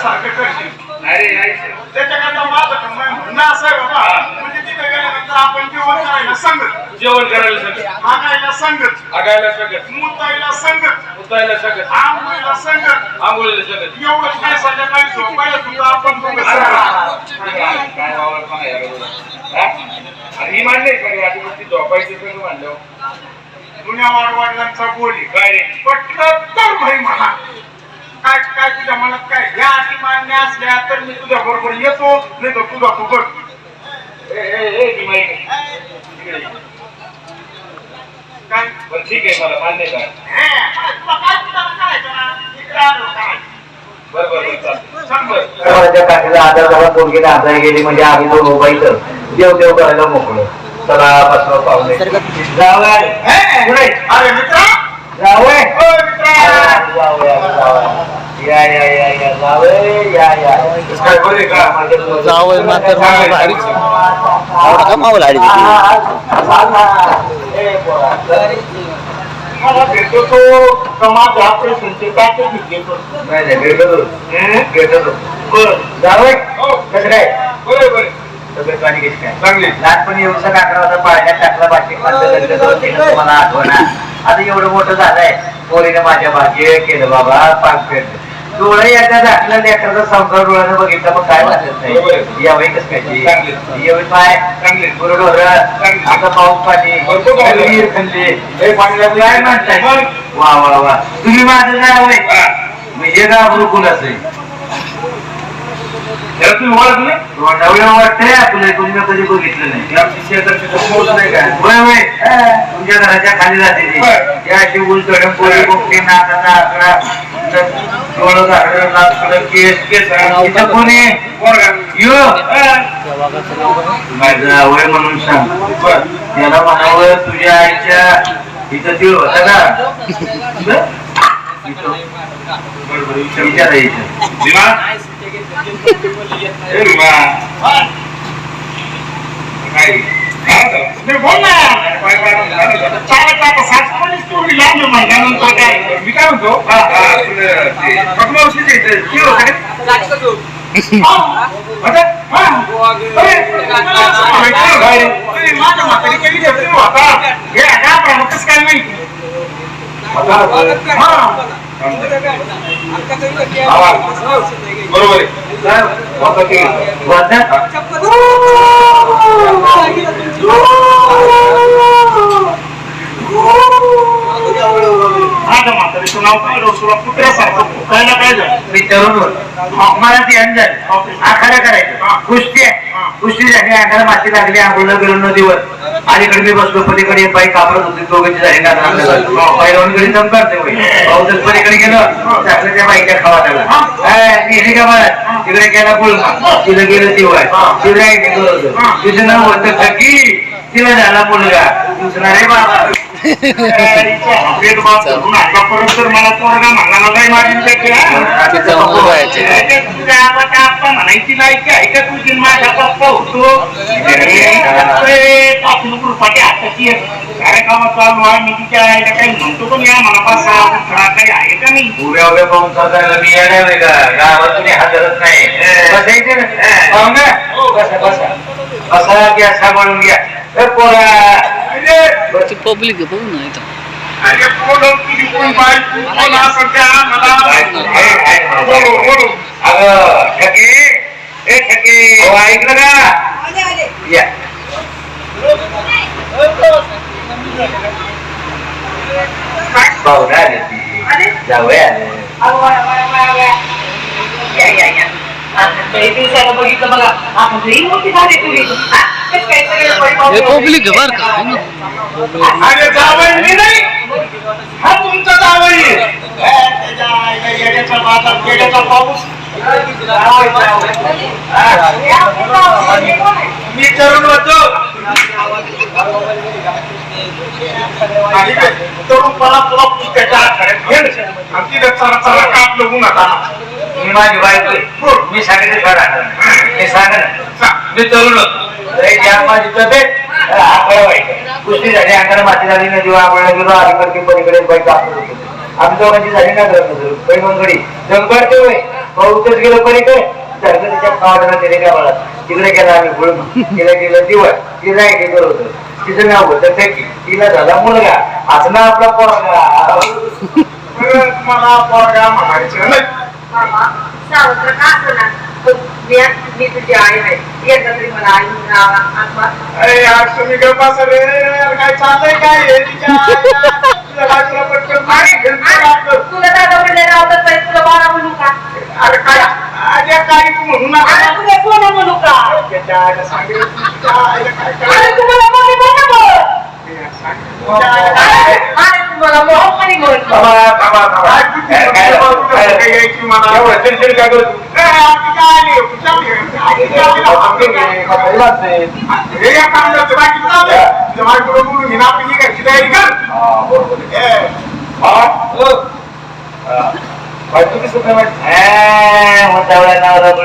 सारखं करशील अरे त्याच्याकरता माझं म्हणणं असं आहे बाबा. म्हणजे तिथे गेल्यानंतर आपण जेवण करायला सांगत. जेवण करायला सगळं हागायला सांगत. आगायला सगळं मुतायला सांगत. उतायला सगळं आंघोळीला सांगत. आंघोळीला सगळं एवढं काय संध्याकाळी झोपायला सुद्धा आपण दोघं सांगत. काय वावर पण आहे. हा? मान्य आहे आता ती झोपायची सगळं म्हणलं जुन्या वाडवडिलांचा बोली. काय पटलं तर भाई म्हणा काय काय तुझ्या मनात काय? ह्या अटी मान्य असल्या तर मी तुझ्या बरोबर येतो नाही तर तुझा तू बघ ये. काय? बरं ठीक आहे मला मान्य आहे. हे, काय बरं बरं बरं चालतं सांग बरं. त्या काठीला आधार झाला पोरगी आजारी गेली म्हणजे आम्ही दोन उभायचं. देव देव करायला मोकळं. चला बसवा पाहुणे पुढे. अरे मित्रा! जाऊया ओ या या या या या या काय बरे का मात्र मला भारीच आहे. आवडा का मावला आडी मला भेटतो तो हो, समाज हा प्रश्नचे काय ते घेतो नाही नाही भेटतो भेटतो बरं जावे कसं काय बरे बरे तब्येत पाणी कशी काय? चांगली लहानपणी एवढं काकडा होता पाण्यात टाकला बाकी तुम्हाला आठवणा. आता एवढं मोठं झालंय. पोरीने माझ्या भाग्य केलं बाबा पाक फेडलं डोळे एकदा दाखलं लेकराचा संसार डोळ्यानं बघितलं मग काय वाटत. नाही. यावं कसं काय? काय चांगली. गुरुडोर. आता पाऊस पाणी. विहीर लागलं. काय म्हणताय? वा वा वा. तुम्ही माझं नाव आहे. म्हणजे गाव कुणाचं आहे. याला तुम्ही ओळख नाही? तोंडावळं वाटतंय आपलं कोणी मी कधी बघितलं नाही. आमची शेजारची समोर नाही काय? होय होय. तुमच्या घराच्या खाली जाते ती. त्या अशी उल चढून पोरी बोकडी नाकाचा आकडा डोळं झाडं केस केस. इथं कोणी? पोरगा. यो. माझं आवय म्हणून सांग. त्याला म्हणावं तुझ्या आईच्या इथं तीळ होता का? मी काय म्हणतो हा, हा? हा. हा. माझ्या म्हातारी केली होता हे आता नाही हा. बरोबर आहे काय? होतं ते. माझ्या म्हातारीचं नाव काय कुत्र्यासारखं फुकायला काय झालं मी तरुण अंजन आखाडा करायचं कुस्ती आहे. कुस्ती झाली अंगाला माती लागली आंघोळ गेलो नदीवर अलीकडे मी बसलो पलीकडे बाई कापडत होती दोघांची झाली ना पहिल्यावर घरी ते करते पाऊस पलीकडे गेलं टाकलं त्या बाईच्या खावा त्याला गेली का मला तिकडे गेला मुलगा तिला गेलं तिवाय तिला एक होतं तिचं नाव होतं खकी तिला झाला मुलगा. दुसरा रे बाबा. भेदभाव मला म्हणाला नाही म्हणायची लायकी आहे का तुझी माझा पप्पा होतो अरे, पाच हाताची चालू आहे मी तिच्या आईला काही म्हणतो पण या मला काही आहे का नाही उभ्या उभ्या पाहून सरकारला मी येणार नाही का गावात तुम्ही हजरच नाही बसायचं ना बसा बसा बसा घ्या सांभाळून घ्या पोरा ते पब्लिक आहे बघ ना इथं. हो ऐकलं का या. पाहुणा आले ती. जाऊया. बघितलं बघा. आपण लई मोठी झाली तुम्ही हा? कसं काय सगळे पैसे हे पब्लिक आहे बरं का? ना अरे जावई मी नाही. हा तुमचा जावई. आहे. त्याच्या आईला येड्याचा बाजार, येड्याचा पाऊस जावई, जावई. मी तरुण होतो. आणि ते तरुणपणा तुला पुस्तकाच्या आखाड्यात. आणि तिथे चरा चरा काप लागून आता. मी माझी बायको आहे. मी सांगितलं खरं आहे. मी सांगेन मी तरुण माझी तब्येत. आकळा व्हायचं कुस्ती झाली अंगाला माती झाली नदी आंघोळला गेलो अलीकडे पलीकडे होतो. आम्ही दोघांची झाली ना गेलो पलीकडे. सरकारच्या खावाला गेले का मला तिकडे गेला आम्ही गुळम तिला गेलं दिवस. तिला एक होतं. तिचं नाव होतं तिला झाला मुलगा. असं ना आपला पोरगा. मला पोरगा म्हणायचं सावत्र का पण मी तुझी आई आहे एकदा तरी मला आई म्हणून काय चाललंय काय हे. तुला दादा म्हणले रावतात पाहिजे तुला बाळा म्हणू का अरे काय अरे काय तू म्हणू नका तुला सोनं म्हणू का सांगितलं तुम्हाला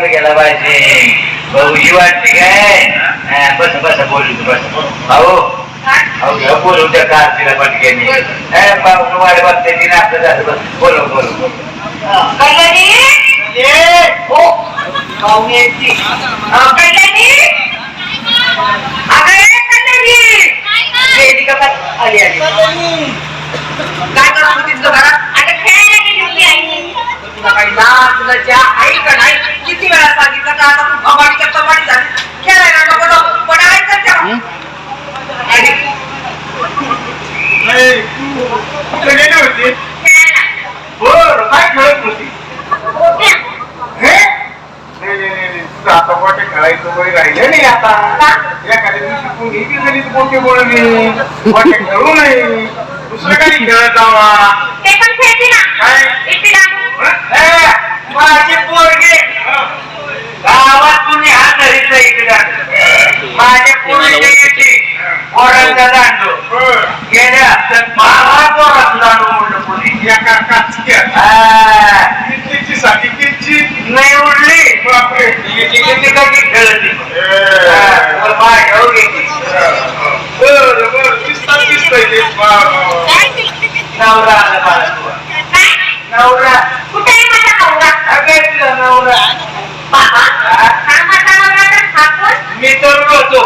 गेला पाहिजे भाऊजी वाटते काय बस बस बोलू बस भाऊ बोलून त्या पटकेने वाट बघते तिने आपलं झालं बस बोलो काय? आई किती वेळा सांगितलं का आता तू भवानीच्या कमाडी झाली खेळायला नको पडायचं पण ऐकत जा आणि नाही, तू कुठे गेली होती खेळायला बरं काय खेळत होती होत्या. हे? नाही, नाही, नाही, नाही. तुझं आता गोटे खेळायचं वय राहिले नाही आता का? एखाद्या दिवशी तू गेली झाली तर खेळू नाही दुसरं काही खेळत जावा. ते पण खेळते ना? काय? एकटी लागू ए, माझी पोरगी. गावात कुणी हा धरीत नाही इकडे माझ्या पोरगी येते. पोरांचा दांडो. गेल्या तर माझा पोराचा दांडो म्हणलं कोणी हा, कितीची साठी नाही उडली. बापरे. किती किती कधी खेळती ए. माझ्या घेतली बरं बरं दिसतात दिसतंय ते बरं. नवरा आला मला तुला काय नवरा कुठे आहे माझा नवरा अगं तुला नवरा बाबा हा माझा नवरा तर हा कोण? मी तर होतो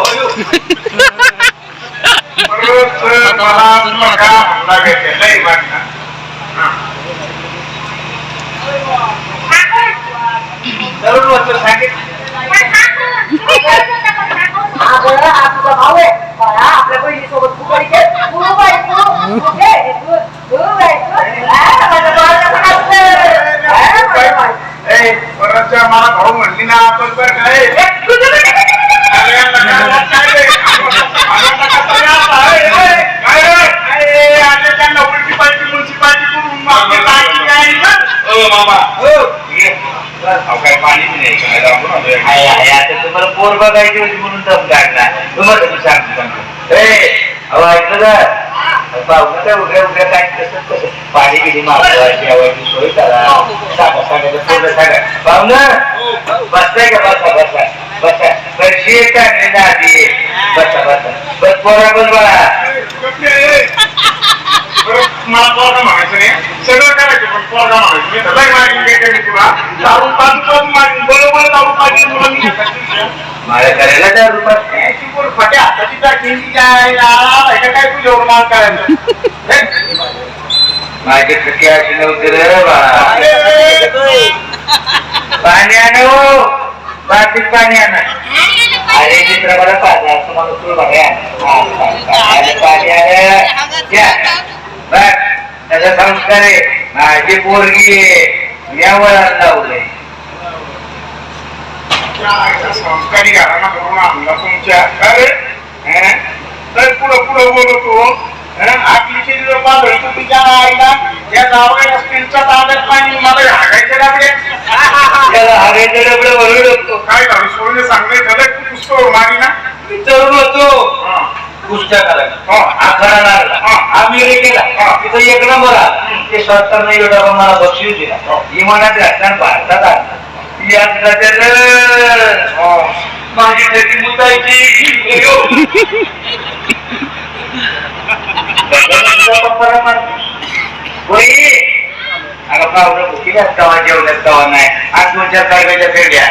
बरं, मला बघा लागायचं लय बघा हा कोण? तरुण होतो सांगितलं पण हा कोण? अगं, हा तुझा भाऊ आहे. बाळा, आपल्या बहिणीसोबत फुगडी खेळ. तू बायको, तू घे, तू- तू बायको. हा, माझ्या भावाचं पण असतं. हा, माझ्या भावाचं. ए, परत जर मला भाऊ म्हणली ना आपण बरं काय ए, तुझं पण- अरे यांना काय वाटतं काय रे? आनंद कसा रे आता? ए, ए, काय रे? ए, आता त्यांना उलटी पालटी म्युन्सिपाल्टी करून मागे टाकली काय ना? ओ मामा हो ये. अहो, काय पाणी बी नाही काय दाखवून आलोय. आहे आहे आता तुम्हाला पाहिजे होती म्हणून दम काढला तुम्हाला मी सांगतो अहो ऐकलं का पाहुणं काय उद्या उद्या काय कसं कसं पाणी बिणी मागवायची यावायची सोय करा सांगा सांगा पूर्ण सांगा बसताय का बसा बसा बसा पैसे काढलेलं आधी बसा बसा बस पोरा बस मला पोरगा म्हणायचं नाही सगळं करायचं पण पोरगा म्हणायचं नाही तुला दारू पाजू बरोबर दारू पाजून तुला मी हाताची मला करायला पोर फट्या हाताची काय करायचं हे? माझी अशी नव्हती रे पाणी आणू बाकीत पाणी आणा. अरे मित्र मला पाहिजे असं मला तू बघा पाणी आलं. त्याचा संस्कार आहे. माझी पोरगी आहे. या वळण लावलंय त्या संस्कारी घराणा करून आणला तुमच्या हं? तर पुढं पुढं बोलतो हं? आपली शरीर बाजूला तुमच्या आईला या जावयाला स्टीलच्या ताब्यात पाणी मला हागायचे लागले त्याला हवेचं डबडं भरून टाकतो काय झालं सोडले सांगले झालं तू पुस्तक मारी ना मी तरुण होतो हं. हो. आखाडा लागला हा. अमेरिकेला हा. तिथं एक नंबर आला ते सरकारनं एवढा मला बक्षीस दिला विमानात घातला भारतात आणला हो. माझी त्याची मुतायची पप्पाला मारतो अगं पाहुणं भुकीलाच जेवल्यात नाही आज दोन फेड्या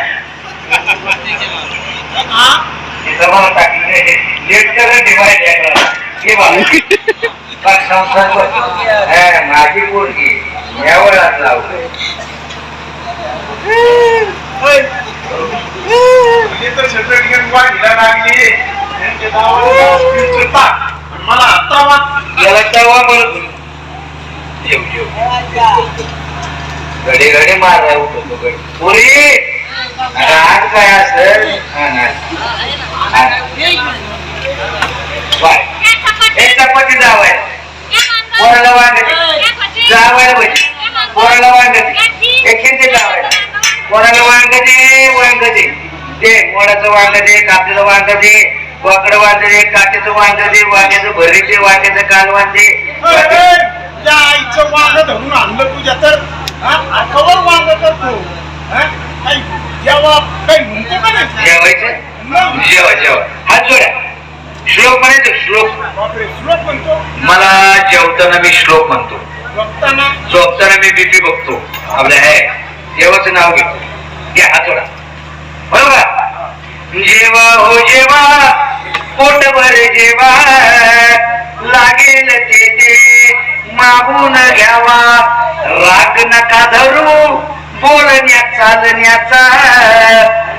टाकलं माझी पोरगी यावर आज लावलं मला आता वाट याला तेव्हा होती. जेव जेव घडी घडी माराय उठवतो घडी पुरी! अरे आज काय असेल. बाय. चपाती जावाय. पोराला वांगती जावायला पाहिजे. पोराला वांगती हे खिंदी जावायला पोराला वांगती वांगती ते मोडाचं वांग दे कापलेलं वांग दे वाकडं वांग दे काट्याचं वांग दे वांग्याचं भरीत दे. वांग्याचं दे त्या आईचं वांग धरून आणलं तुझ्या तर वांग? काही जेव्हा काही म्हणतो का नाही? जेवायचं? मग? जेवा जेवा. हात जोड्या. श्लोक म्हणायचं श्लोक. श्लोक म्हणतो? मला जेवताना मी श्लोक म्हणतो. बघताना? झोपताना मी बीपी बघतो. आपलं आहे देवाचं नाव घेतो. घ्या हातोडा बरोबर? जेवा हो जेवा पोटभर जेवा लागेल ते ते मागून घ्यावा. राग नका धरू बोलण्या चालण्याचा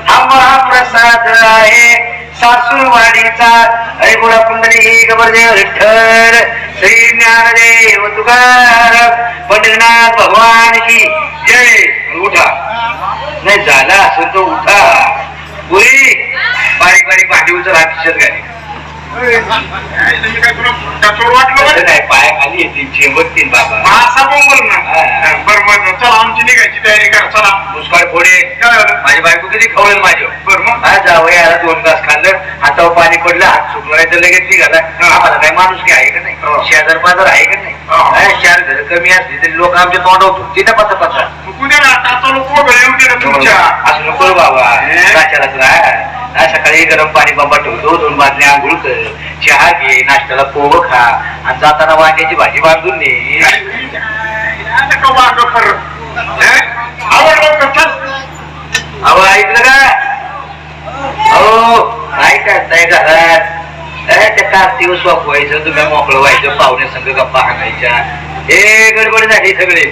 हा महाप्रसाद आहे. सासूरवाडीचा. अरे बोला कुंडली गबरदेव विठ्ठल श्री ज्ञानदेव तुकार पंढरीनाथ भगवान की जय. नाही झाला असं तो उठा. पुरी बारीक बारीक पाठी उचल खिशात घाली. पाय खाली येतील चेंबरतील बाबा. मासा बोंबल ना. हा. बरं बरं चला आमची निघायची तयारी करा चला. मुस्काळ फोडे काय? माझी बायको किती खवळेल माझ्या बरं मग? हा जावं याला दोन तास खाल्लं. हातावर पाणी पडलं हात तर लगेच निघाला. आम्हाला काय माणूस की आहे का नाही? हो. शेजार पाजार आहे का नाही? हो. हा, चार घर कमी असली तरी लोक आमच्या तोंडावर थुकतील ना पचा पचा दे ना आता लोक ना तुमच्या. असं नको बाबा. हे? हा, सकाळी गरम पाणी बाबा ठेवतो दोन बादल्या आंघोळ कर. चहा घे नाश्त्याला पोवं खा आणि जाताना वांग्याची भाजी बांधून चल अहो ऐकलं का? अहो काय करताय घरात? ए, त्या कार्तिक सोपवायचं तुम्ही मोकळं व्हायचं संघ गप्पा हाणायच्या. हे गडबड झाली सगळे.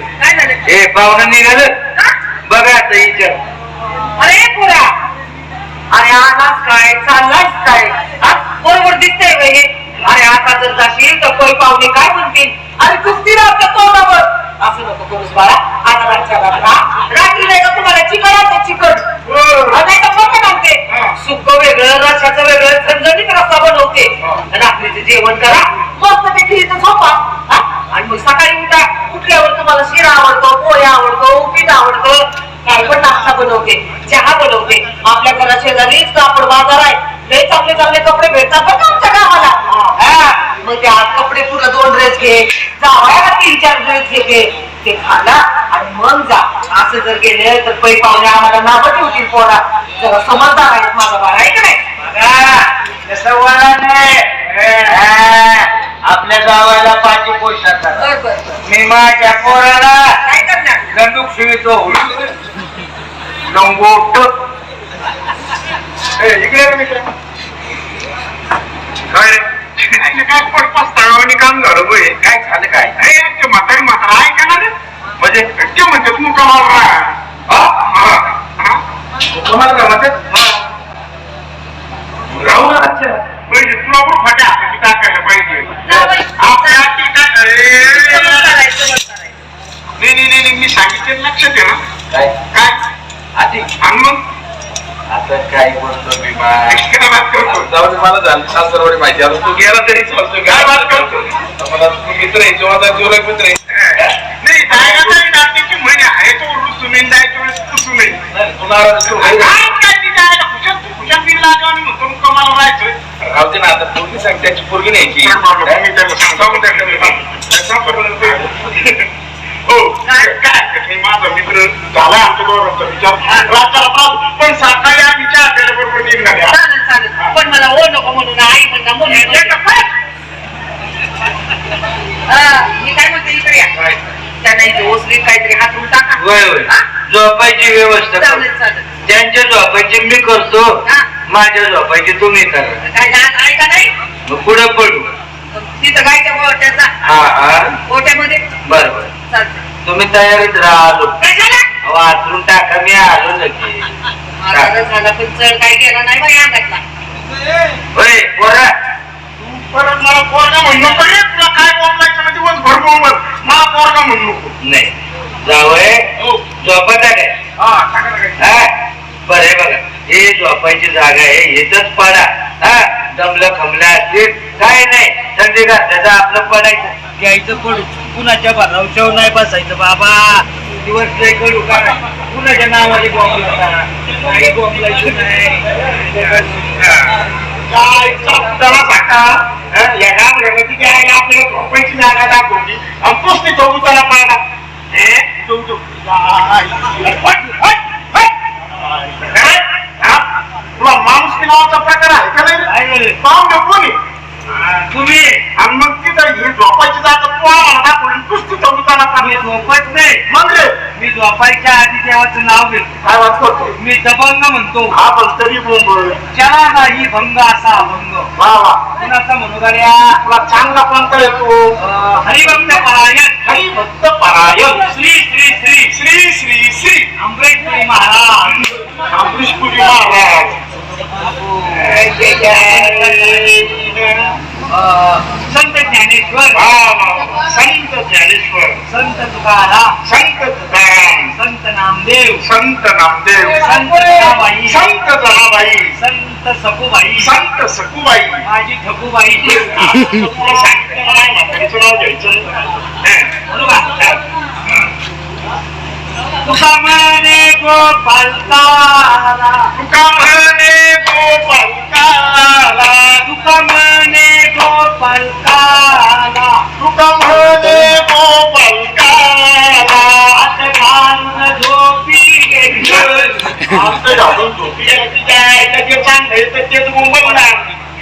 हे पाहुणं निघालं. बघा आता विचार. अरे पुरा. अरे आलाच काय? चाललाच काय? बरोबर दिसतंय का हे? अरे आता जर जाशील तर कोई पाहुणे काय म्हणतील? अरे कुस्ती राहतं तोंडावर. असं नको करूस बाळा. आता रातच्या रात्र रात्री नाही का तुम्हाला चिकन आणते चिकन? नाही तर मटण आणते. सुक्क वेगळं रशाचं वेगळं झणझणीत रस्सा बनवते. रात्रीचं जेवण करा. मस्त पैकी इथं झोपा? आणि मग सकाळी उठा. कुठल्यावर तुम्हाला शिरा आवडतो पोहे आवडतो उपीट आवडतं. काय पण नाश्ता बनवते चहा बनवते. आपल्या घरा शेजारीच कापड बाजार आहे. लय चांगले चांगले कपडे भेटतात का आमच्या गावाला. हा. मग ते आज कपडे पुढे दोन ड्रेस घे. जावायला तीन चार ड्रेस घे. ते खाला आणि मग जा. असं जर गेले तर पै पाहुणे आम्हाला नावं ठेवतील पोरा. जरा समजदार आहेत माझा बाळा आहे का नाही? बघा, तसं वळण आपल्या गावाला पाठी पोषात बर बर बर. मी माझ्या पोराला काय करणार? गंदूक शिवितो. लंगोट. इकडे. काय रे? काय पोट पस्तावणी काम झालं बघ. काय झालं काय अरे म्हातारी म्हातारा ऐका ना रे म्हणजे ते म्हणते तू कमाल राहा हा? हा? तुम्हाला काय म्हणतात राहू ना अच्छा पाहिजे तुला पण फाट्या हाताची टाकायला पाहिजे जावई. आपल्या हाती टाक- समजदार ए, आहे, समजदार आहे. नाही नाही नाही नाही, मी सांगितलं लक्षात आहे ना काय काय आधी आणि मग आता काय बोलतो मी बा काय बात करतो जाऊन मला झालं सासरवाडी माहिती आता तू गेला तरी चालतो काय बात करतो मला तू मित्र आहे जेव्हा जेवढा मित्र आहे नाही जायला तरी नात्याची म्हणे आहे तो रुसून जायच्या वेळेस पुसू नये नाही, तू नाराज ठेवू काय नये. काय ती जायला खुशाल तू खुशाल बिल लागला आणि म्हणतो मग कमाल राहायचं राहू दे ना आता पोरगी सांग न्यायची मी. त्याच्यापर्यंत हो. काय माझा मित्र झाला आमच्या दोघांचा विचार. रातच्या रात्र पण सकाळी आम्ही चहा प्यायला बरोबर निघणार आहे. चालेल चालेल. पण मला ओ नको म्हणून. आई म्हणता म्हणून एक नंबर. हा, मी काय म्हणते इकडे या. त्यांना इथे ओसरीत काहीतरी हात होय होय. हा? झोपायची व्यवस्था कर. चालेल चालेल. ज्यांच्या झोपायची मी करतो. हा. माझ्या झोपायची तुम्ही करा. काय डास आहे का नाही मग पुढे पडू तिथं गायच्या गोट्याचा हा हा. गोट्यामध्ये बर बर. चालतं तुम्ही तयारीत राहिलो काय झालं? वाचून टाका मी आलो नक्की माझा झाला पण चढ काय केला नाही बाई अंगातला. होय पोरा. परत मला पोरगा म्हणू नको रे. तुला काय बोलायचं ना दिवसभर बोंबल मला पोरगा म्हणू नको. नाही. जावय. हो. झोपत आहे काय? हा टाका टाका. हा? बरं हे बघा. हे झोपायची जागा आहे. इथंच पडा. दमलं खमलं असतील काय नाही. थंडी घातल्याचं आपलं पडायचं. घ्यायचं पडू. कुणाच्या भरावशाव नाही बसायचं बाबा. दिवस लय कडू का कुणाच्या नावाने बॉम्बला काही बॉम्बलायचं नाही. काय आहे? आपल्याला झोपायची जागा दाखवली. आणि तोच ते चौकाला पाडा हे? चौ- चौ. काय? हट, हट, हट. काय? हा? तुला माणूस नावाचा प्रकार आहे का नाही? पाहून कोणी तुम्ही आणि मग तिथं ही झोपायची जागा तू आम्हाला दाखवली तूच तिथं दुकानात पाडली झोपत नाही. मग रे. मी झोपायच्या आधी देवाचं नाव घेतो. काय वाचतो मी दबंग म्हणतो. हा पण तरी बोंबळ ज्याला नाही भंग असा अभंग. वा वा. कुणाचा म्हणू गाड्या तुला चांगला पंथ येतो हरिभक्त परायण. हरी भक्त परायण. श्री श्री श्री. श्री श्री श्री. आंबेडकरी महाराज. अमरीशपुरी महाराज. संत ज्ञानेश्वर. संत ज्ञानेश्वर. संत तुकाराम. संत तुकाराम. संत नामदेव. संत नामदेव. संत जनाबाई. संत जनाबाई. संत सखुबाई. संत सकुबाई माझी ठकूबाई. तुका म्हणे गोपाल काला तुका म्हणे गोपाल काला तुका म्हणे गोपाल काला तुका म्हणे घालून झोपी गेली. घालून झोपी गेली. त्या आईला जे चांगलं आहे तर तेच मुंबईला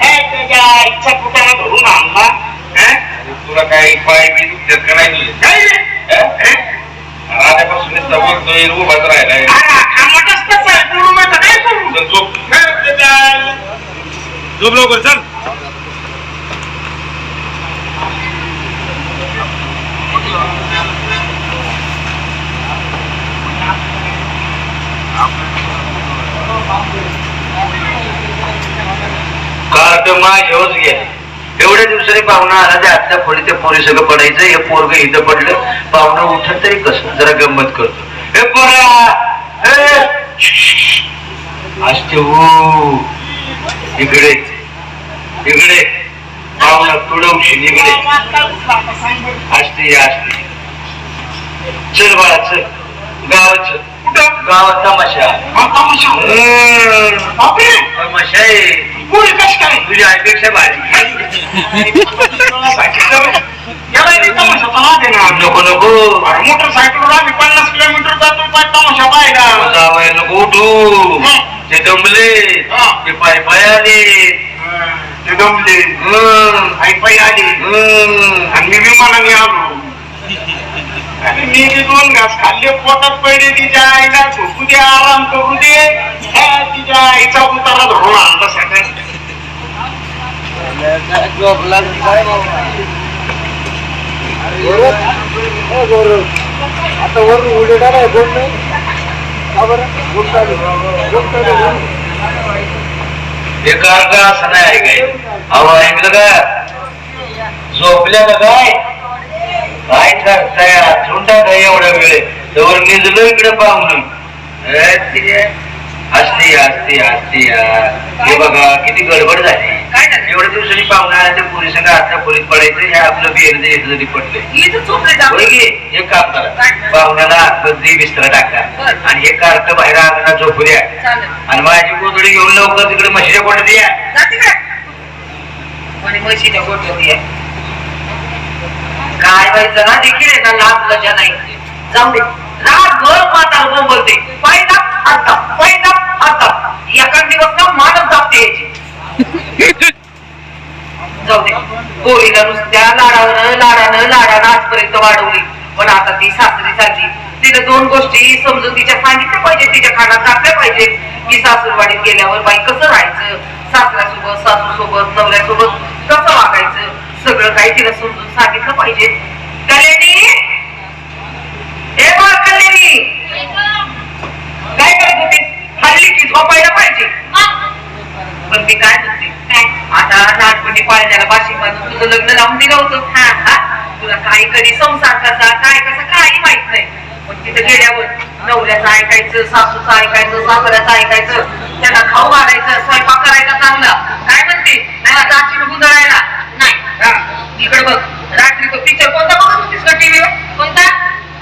हे त्याच्या आईचा पुतळा धरून आणला? तुला काही पाय बी दुखतात का नाही. काय रे? हं? आल्यापासून बोलतोय उभाच राहिलाय. तसं आहे. बोलू नका, काय करू? तर झोप हं, त्याच्या आईला. झोप लवकर चल कार्ट माझ्यावरच गेले एवढ्या दिवसांनी पाहुणा आला ते आतल्या खोली ते पोरी सगळं पडायचं हे पोरग इथं पडलं पाहुणं उठत तरी कसं जरा गंमत करतो हे पोरा असते हो इकडे. इकडे. पाहुणा तुडवशील इकडे. असते असते चल बाळा चल. गावात चल. कुठं? गावात तमाशा तमाशा. तमाशा आहे. पोरी कशी काय? तुझ्या आईपेक्षा भारी. नको नको. मोटरसायकलवर आम्ही पन्नास किलोमीटर जातो पाय तमाशा पाहायला जावय नको उठू ते दमले हा. ते पाय पाय आले ते दमले हम्म. आई पायी आली हम्म. आणि मी विमानाने आलो आणि मी ते दोन घास खाल्ले पोटात पडले तिच्या आईला झोपू दे आराम करू दे ह्या तिच्या आईचा उतारा धरून आणला सगळ्यात आता वरून उडी टाकाय कोण नाही का का असं नाही आहे अहो ऐकलं का झोपल्या का काय काय करताय टाकाय एवढ्या वेळ तर निजलो इकडे पाहून असते असते असते हे बघा किती गडबड झाली. काय झालं? एवढ्या दिवसांनी पाहुणा पोरी संग आता पोरीत पडायचं हे आपलं बेर जे जरी पडले इथं झोपले जा होय की एक काम करा. पाहुण्याला आतमध्ये बिस्तर टाका. बरं. आणि हे कार्ट बाहेर अंगणात झोपू द्या. चालेल. आणि माझी गोधडी घेऊन लवकर तिकडे म्हशीच्या कोण द्या जाते का म्हणे म्हशीच्या गोठ्यात ये. काय व्हायचं ना देखील आहे ना लाज लज्जा नाही. जाऊ दे. बोंबलते पाय दाब हात दाब पाय दाब हात दाब. एका दिवस ना मानच दाबते याची जाऊ दे नुसत्या लाडानं लाडानं लाडानं आजपर्यंत वाढवली. पण आता ती सासरी झाली. तिला दोन गोष्टी समजून तिच्या सांगितल्या पाहिजे तिच्या खाण्यात टाकल्या पाहिजे की सासूरवाडीत गेल्यावर बाई कसं राहायचं? सासऱ्यासोबत सासूसोबत नवऱ्यासोबत कसं वागायचं? सगळं काही तिला समजून सांगितलं पाहिजे कल्याणी? हे बघ कल्याणी. काय करत होती हल्ली की झोपायला पाहिजे. पण मी काय म्हणते? आता लहानपणी पाळण्याला बाशिंग तुझं लग्न लावून दिलं होतं. तुला काही कधी संसार कसा काय कसा काही माहीत नाही. पण तिथं गेल्यावर नवऱ्याचं ऐकायचं सासूचं ऐकायचं सासऱ्याचं ऐकायचं त्यांना खाऊ घालायचं स्वयंपाक करायचा चांगला. काय म्हणते? नाही जाशील गुंदळायला नाही. इकडे बघ. रात्री तो पिक्चर कोणता बघत होतीस का टीव्हीवर कोणता?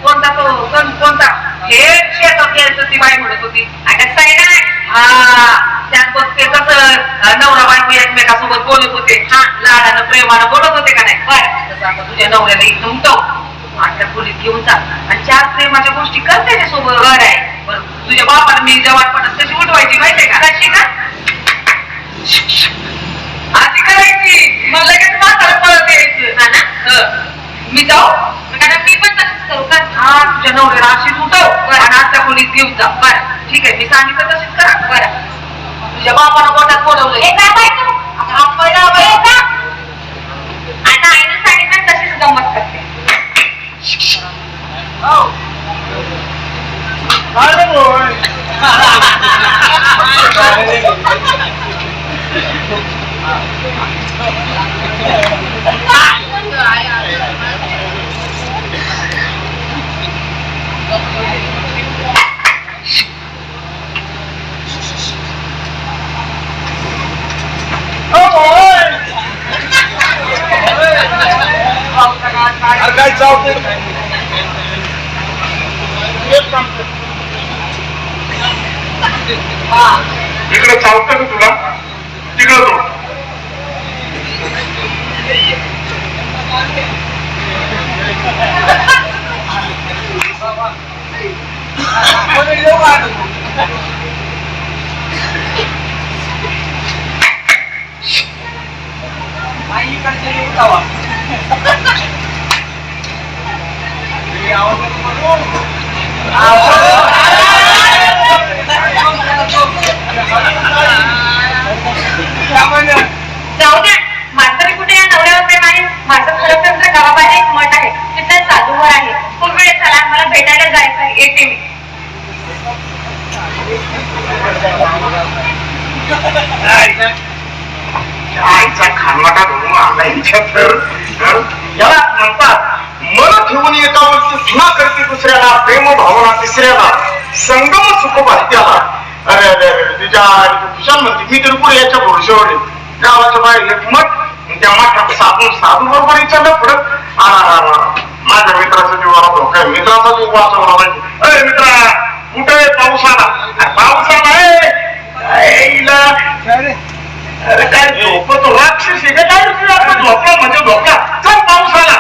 कोणता तो? कोण कोणता? हे शेतात यायचं ती बाई म्हणत होती. अगं साईडा हा त्यात बघ ते कसं नवरा बायको एकमेकासोबत बोलत होते. हा लाडानं प्रेमानं बोलत होते का नाही? बरं तसं आता तुझ्या नवऱ्याला इथं उठव. आपल्या खोलीत घेऊन जा. आणि चार प्रेमाच्या गोष्टी कर त्याच्यासोबत बरं आहे. बरं तुझ्या बापाला मी जवानपणात कशी उठवायची माहितीये का? कशी का? अशी करायची. मग लगेच पळत यायचं. हा ना. मी जाऊ? कारण मी पण तसंच करू का? हा तुझ्या नवऱ्याला अशीच उठव आणि आजच्या खोलीत घेऊन जा. बरं. ठीक आहे मी सांगितलं तशीच करा. बरं. तुझ्या बापानं पोटात बोलवलं आता. आता आईनं सांगितलं तशीच गंमत करते. काय चावते इकडे चावतं का तुला? तिकडं तो. जाऊ द्या म्हातारी कुठे या नवऱ्यावर प्रेम आहे माझं खरं प्रेम तर गावाबाहेर एक मठ आहे. तिथं साधूवर आहे. खूप वेळ झाला मला भेटायला जायचं येते मी. आईचा खानवाटा धरून आला हिच्या याला म्हणतात मन ठेवून येता वरती सुना करते दुसऱ्याला प्रेम भावना तिसऱ्याला संगम सुख भात्याला अरे अरे अरे तुझ्या खुशाल म्हणते मी तर पुढे याच्या भरोश्यावर गावाच्या बाहेर एक मठ त्या मठात साधू साधू बरोबर विचारलं पुढं. माझ्या मित्राचा जीवाला धोका आहे मित्राचा जीव पाहिजे अरे मित्रा कुठे पाऊस आला पाऊस आला अरे. काय झोपतो राक्षस आहे काय झोपला म्हणजे झोपला. चल पाऊस आला